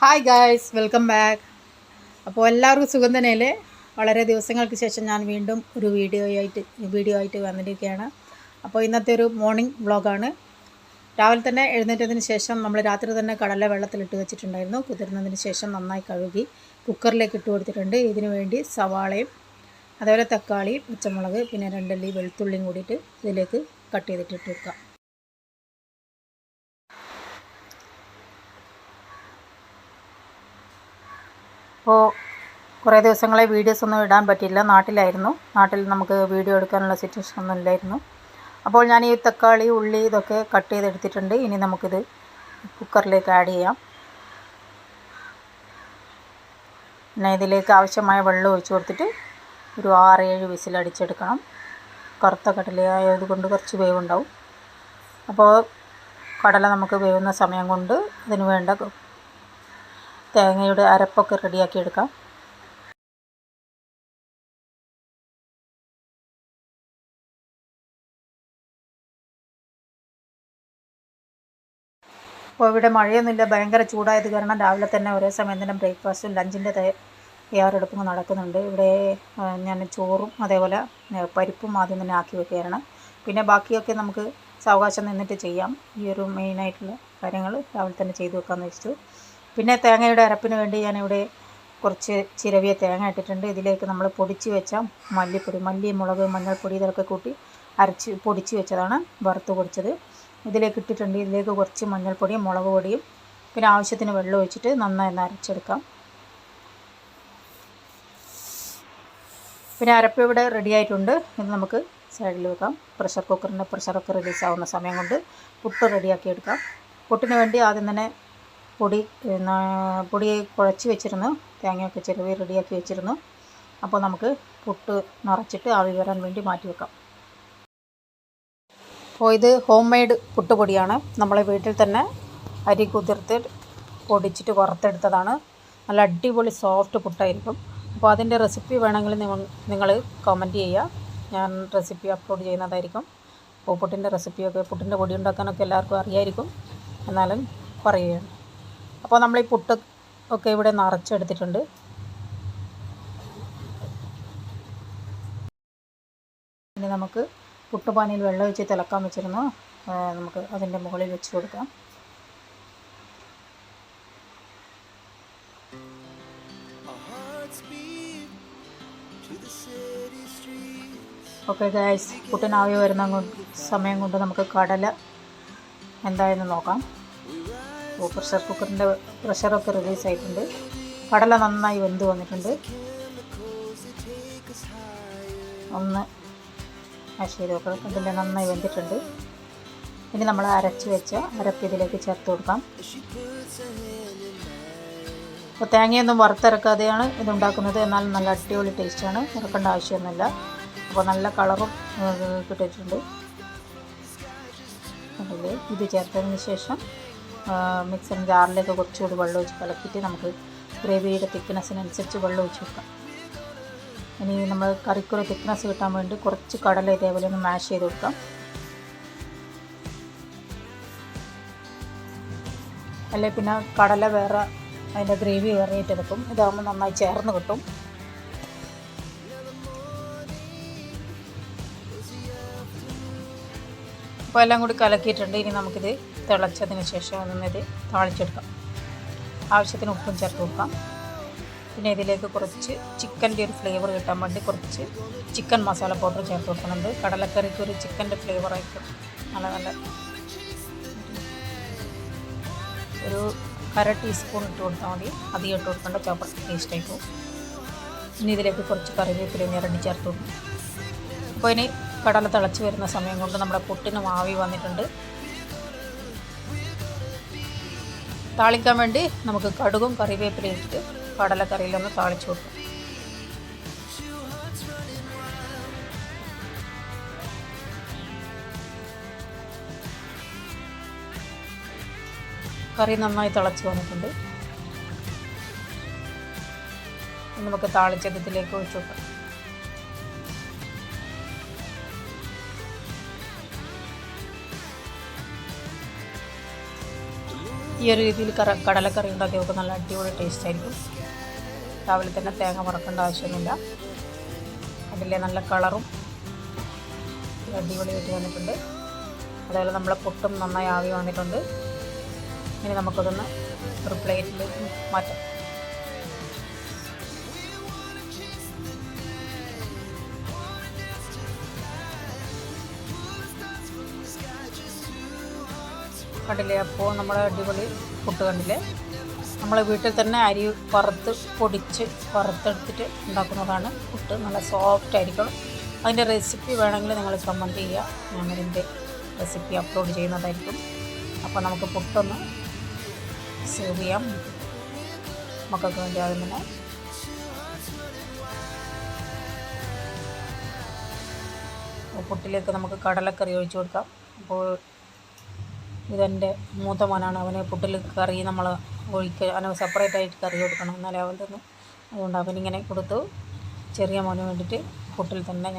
Hi guys welcome back അപ്പോൾ എല്ലാവർക്കും സുഖം തന്നെയല്ലേ? വളരെ ദിവസങ്ങൾക്ക് ശേഷം ഞാൻ വീണ്ടും ഒരു വീഡിയോ ആയിട്ട് വീഡിയോ ആയിട്ട് വന്നിരിക്കുകയാണ്. അപ്പോൾ ഇന്നത്തെ ഒരു മോർണിംഗ് വ്ളോഗാണ് രാവിലെ തന്നെ എഴുന്നേറ്റതിന് ശേഷം നമ്മൾ രാത്രി തന്നെ കടല വെള്ളത്തിലിട്ട് വെച്ചിട്ടുണ്ടായിരുന്നു. കുതിർന്നതിന് ശേഷം നന്നായി കഴുകി കുക്കറിലേക്ക് ഇട്ട് കൊടുത്തിട്ടുണ്ട്. ഇതിനു വേണ്ടി സവാളയും അതേപോലെ തക്കാളി പച്ചമുളക് പിന്നെ രണ്ടല്ലി വെളുത്തുള്ളിയും കൂടിയിട്ട് ഇതിലേക്ക് കട്ട് ചെയ്തിട്ട് ഇട്ട് അപ്പോൾ കുറേ ദിവസങ്ങളെ വീഡിയോസ് ഒന്നും ഇടാൻ പറ്റിയില്ല. നാട്ടിലായിരുന്നു. നാട്ടിൽ നമുക്ക് വീഡിയോ എടുക്കാനുള്ള സിറ്റുവേഷൻ ഒന്നും ഇല്ലായിരുന്നു. അപ്പോൾ ഞാൻ ഈ തക്കാളി ഉള്ളി ഇതൊക്കെ കട്ട് ചെയ്തെടുത്തിട്ടുണ്ട്. ഇനി നമുക്കിത് കുക്കറിലേക്ക് ആഡ് ചെയ്യാം. പിന്നെ ഇതിലേക്ക് ആവശ്യമായ വെള്ളം ഒഴിച്ചു കൊടുത്തിട്ട് ഒരു ആറ് ഏഴ് വിസിലടിച്ചെടുക്കണം കറുത്ത കടലയായത് കൊണ്ട് കുറച്ച് വേവുണ്ടാവും. അപ്പോൾ കടല നമുക്ക് വേവുന്ന സമയം കൊണ്ട് അതിന് വേണ്ട തേങ്ങയുടെ അരപ്പൊക്കെ റെഡിയാക്കി എടുക്കാം. അപ്പോൾ ഇവിടെ മഴയൊന്നുമില്ല ഭയങ്കര ചൂടായത് കാരണം രാവിലെ തന്നെ ഒരേ സമയം തന്നെ ബ്രേക്ക്ഫാസ്റ്റും ലഞ്ചിന്റെ തയ്യാറെടുപ്പും നടക്കുന്നുണ്ട്. ഇവിടെ ഞാൻ ചോറും അതേപോലെ പരിപ്പും ആദ്യം തന്നെ ആക്കി വെക്കുകയാണ്. പിന്നെ ബാക്കിയൊക്കെ നമുക്ക് സാവകാശം നിന്നിട്ട് ചെയ്യാം. ഈ ഒരു മെയിനായിട്ടുള്ള കാര്യങ്ങൾ രാവിലെ തന്നെ ചെയ്തു വെക്കാമെന്ന് വെച്ചു പിന്നെ തേങ്ങയുടെ അരപ്പിന് വേണ്ടി ഞാനിവിടെ കുറച്ച് ചിരവിയ തേങ്ങ ഇട്ടിട്ടുണ്ട്. ഇതിലേക്ക് നമ്മൾ പൊടിച്ച് വെച്ച മല്ലിപ്പൊടി മല്ലി മുളക് മഞ്ഞൾപ്പൊടി ഇതൊക്കെ കൂട്ടി അരച്ച് പൊടിച്ച് വെച്ചതാണ് വറുത്ത് പൊടിച്ചത്. ഇതിലേക്ക് ഇട്ടിട്ടുണ്ട്. ഇതിലേക്ക് കുറച്ച് മഞ്ഞൾപ്പൊടിയും മുളക് പൊടിയും പിന്നെ ആവശ്യത്തിന് വെള്ളം ഒഴിച്ചിട്ട് നന്നായി ഒന്ന് അരച്ചെടുക്കാം. പിന്നെ അരപ്പ് ഇവിടെ റെഡി ആയിട്ടുണ്ട്. ഇത് നമുക്ക് സൈഡിൽ വെക്കാം. പ്രഷർ കുക്കറിന്റെ പ്രഷറൊക്കെ റിലീസ് ആവുന്ന സമയം കൊണ്ട് പുട്ട് റെഡിയാക്കി എടുക്കാം. പുട്ടിന് വേണ്ടി ആദ്യം തന്നെ പൊടി പൊടി കുഴച്ച് വെച്ചിരുന്നു. തേങ്ങയൊക്കെ ചിരവി റെഡിയാക്കി വെച്ചിരുന്നു. അപ്പോൾ നമുക്ക് പുട്ട് നിറച്ചിട്ട് ആവി വരാൻ വേണ്ടി മാറ്റി വെക്കാം. അപ്പോൾ ഇത് ഹോം മെയ്ഡ് പുട്ടുപൊടിയാണ് നമ്മളെ വീട്ടിൽ തന്നെ അരി കുതിർത്ത് പൊടിച്ചിട്ട് വറുത്തെടുത്തതാണ്. നല്ല അടിപൊളി സോഫ്റ്റ് പുട്ടായിരിക്കും. അപ്പോൾ അതിന്റെ റെസിപ്പി വേണമെങ്കിൽ നിങ്ങൾ കമന്റ് ചെയ്യുക. ഞാൻ റെസിപ്പി അപ്ലോഡ് ചെയ്യുന്നതായിരിക്കും. അപ്പോൾ പുട്ടിന്റെ റെസിപ്പിയൊക്കെ പുട്ടിന്റെ പൊടി ഉണ്ടാക്കാനൊക്കെ എല്ലാവർക്കും അറിയായിരിക്കും. എന്നാലും പറയുകയാണ്. അപ്പോൾ നമ്മൾ ഈ പുട്ട് ഒക്കെ ഇവിടെ നിറച്ചെടുത്തിട്ടുണ്ട് ഇനി നമുക്ക് പുട്ടുപാനിയിൽ വെള്ളം ഒഴിച്ച് തിളക്കാൻ വെച്ചിരുന്നു നമുക്ക് അതിന്റെ മുകളിൽ വെച്ച് കൊടുക്കാം. ഓക്കെ ഗായ്സ് പുട്ടിനാവി വരുന്ന സമയം കൊണ്ട് നമുക്ക് കടല എന്തായെന്ന് നോക്കാം പ്രഷർ കുക്കറിന്റെ പ്രഷറൊക്കെ റിലീസ് ആയിട്ടുണ്ട്. കടല നന്നായി വെന്ത് വന്നിട്ടുണ്ട്. ഒന്ന് ചെയ്ത് നോക്കാം നന്നായി വെന്തിട്ടുണ്ട്. ഇനി നമ്മൾ അരച്ച് വെച്ച അരപ്പ് ഇതിലേക്ക് ചേർത്ത് കൊടുക്കാം. അപ്പോൾ തേങ്ങയൊന്നും വറുത്തിറക്കാതെയാണ് ഇതുണ്ടാക്കുന്നത്. എന്നാൽ നല്ല അടിപൊളി ടേസ്റ്റാണ് ഇറക്കേണ്ട ആവശ്യമൊന്നുമില്ല. അപ്പോൾ നല്ല കളറും കിട്ടിയിട്ടുണ്ട്. അതിൽ ഇത് ചേർത്തതിന് ശേഷം മിക്സറിന്റെ ജാറിലേക്ക് കുറച്ചുകൂടി വെള്ളം ഒഴിച്ച് കലക്കിയിട്ട് നമുക്ക് ഗ്രേവിയുടെ തിക്നെസ്സിനനുസരിച്ച് വെള്ളം ഒഴിച്ച് വെക്കാം. ഇനി നമ്മൾ കറിക്കൊരു തിക്നെസ് കിട്ടാൻ വേണ്ടി കുറച്ച് കടല ഇതേപോലെ ഒന്ന് മാഷ് ചെയ്ത് കൊടുക്കാം. അല്ലെ പിന്നെ കടല വേറെ അതിന്റെ ഗ്രേവി വേറെ ആയിട്ട് വെക്കും ഇതാകുമ്പോൾ നന്നായി ചേർന്ന് കിട്ടും. അപ്പോൾ എല്ലാം കൂടി കലക്കിയിട്ടുണ്ട്. ഇനി നമുക്കിത് തിളച്ചതിന് ശേഷം ഒന്നിത് താളിച്ചെടുക്കാം. ആവശ്യത്തിന് ഉപ്പും ചേർത്ത് കൊടുക്കാം. പിന്നെ ഇതിലേക്ക് കുറച്ച് ചിക്കന്റെ ഒരു ഫ്ലേവർ കിട്ടാൻ വേണ്ടി കുറച്ച് ചിക്കൻ മസാല പൗഡർ ചേർത്ത് കൊടുക്കുന്നുണ്ട്. കടലക്കറിക്ക് ഒരു ചിക്കന്റെ ആയിരിക്കും. നല്ല നല്ല. ഒരു അര ടീസ്പൂൺ ഇട്ട് കൊടുത്താൽ മതി. അധികം ഇട്ട് കൊടുക്കേണ്ട ചോപ്പർ ടേസ്റ്റ് ആയി ഇനി ഇതിലേക്ക് കുറച്ച് കറിവേപ്പില ഞരണ്ടി ചേർത്ത് കൊടുക്കും. അപ്പോൾ ഇനി കടല തിളച്ച് വരുന്ന സമയം കൊണ്ട് നമ്മുടെ പുട്ടിന് മാവി വന്നിട്ടുണ്ട്. താളിക്കാൻ വേണ്ടി നമുക്ക് കടുകും കറിവേപ്പിലയും ഇട്ടിട്ട് കടലക്കറിയിലൊന്ന് താളിച്ചു കൊടുക്കും. കറി നന്നായി തിളച്ച് വന്നിട്ടുണ്ട്. നമുക്ക് താളിച്ചതിലേക്ക് ഒഴിച്ചു കൊടുക്കാം. ഈ ഒരു രീതിയിൽ കറ കടലക്കറി ഉണ്ടാക്കി നല്ല അടിപൊളി ടേസ്റ്റ് ആയിരിക്കും. രാവിലെ തന്നെ തേങ്ങ വറക്കേണ്ട ആവശ്യമൊന്നുമില്ല. അതിലെ നല്ല കളറും അടിപൊളിയായിട്ട് വന്നിട്ടുണ്ട്. അതേപോലെ നമ്മളെ പുട്ടും നന്നായി ആവി വന്നിട്ടുണ്ട്. ഇനി നമുക്കതൊന്ന് ഒരു പ്ലേറ്റിൽ മാറ്റാം. കണ്ടില്ലേ? അപ്പോൾ നമ്മുടെ അടിപൊളി പുട്ട് കണ്ടില്ലേ? നമ്മൾ വീട്ടിൽ തന്നെ അരി വറുത്ത് പൊടിച്ച് വറുത്തെടുത്തിട്ട് ഉണ്ടാക്കുന്നതാണ് പുട്ട്. നല്ല സോഫ്റ്റ് ആയിരിക്കണം. അതിന്റെ റെസിപ്പി വേണമെങ്കിൽ നിങ്ങൾ കമന്റ് ചെയ്യുക. ഞാനതിന്റെ റെസിപ്പി അപ്ലോഡ് ചെയ്യുന്നതായിരിക്കും. അപ്പോൾ നമുക്ക് പുട്ടൊന്ന് സേവ് ചെയ്യാം. മക്കൾക്ക് വേണ്ടി ആദ്യം പുട്ടിലേക്ക് നമുക്ക് കടലക്കറി ഒഴിച്ചു കൊടുക്കാം. അപ്പോൾ ഇതെന്റെ മൂത്ത മോനാണ് അവന് പുട്ടിൽ കറി നമ്മൾ ഒഴിക്കുക അവന് സെപ്പറേറ്റ് ആയിട്ട് കറി കൊടുക്കണം എന്നാലേ അവൻ തിന്നു. അതുകൊണ്ട് അവനിങ്ങനെ കൊടുത്തു. ചെറിയ മോന് വേണ്ടിയിട്ട് പുട്ടിൽ തന്നെ ഞാൻ